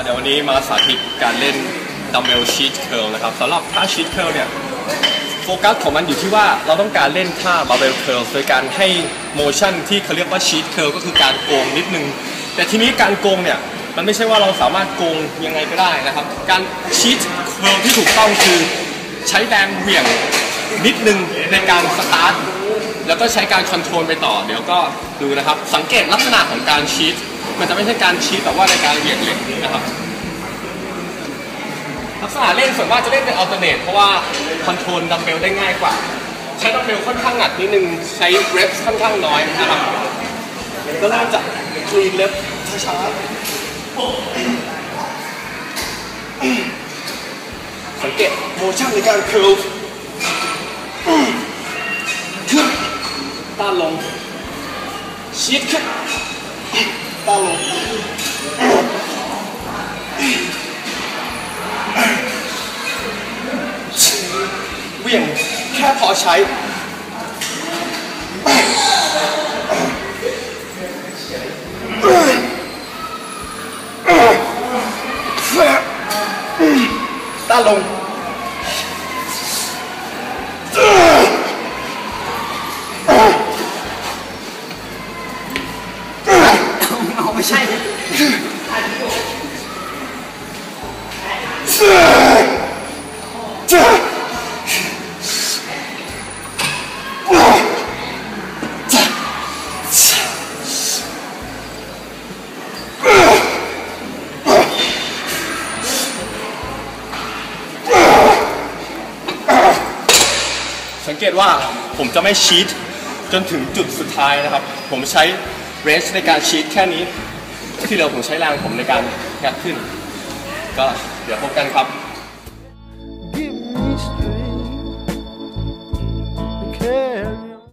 เดี๋ยววันนี้มาสาธิตการเล่นดัมเบลชีตเคิลนะครับสำหรับท่าชีตเคิลเนี่ยโฟกัสของมันอยู่ที่ว่าเราต้องการเล่นท่าบาร์เบลเคิลโดยการให้โมชั่นที่เขาเรียกว่าชีตเคิลก็คือการโกงนิดนึง แต่ทีนี้การโกงเนี่ยมันไม่ใช่ว่าเราสามารถโกงยังไงก็ได้นะครับ การชีตเคิลที่ถูกต้องคือใช้แรงเหวี่ยงนิดนึงในการสตาร์ทแล้วก็ใช้การคอนโทรลไปต่อ เดี๋ยวก็ดูนะครับ สังเกตลักษณะของการชีต มันจะไม่ใช่การชีตแต่ว่าในการเหวี่ยงเหล็กนะครับลักษณะเล่นส่วนมากจะเล่นเป็นอัลเทอร์เนทเพราะว่าคอนโทรลดัมเบลได้ง่ายกว่า ใช้ดัมเบลค่อนข้างหนักนิดนึงใช้เรฟค่อนข้างน้อยนะครับก็เริ่มจากคลีนเล็บช้าๆสังเกตโมชั่นในการเคิลขึ้นต้านลงชีดขึ้นต้านลง วี่ยงแค่พอใช้ต้าลงเอาไม่ใช่ สังเกตว่าผมจะไม่ชีทจนถึงจุดสุดท้ายนะครับ ผมใช้เรสในการชีทแค่นี้ ที่เหลือผมใช้แรงผมในการงัดขึ้น ก็เดี๋ยวพบกันครับ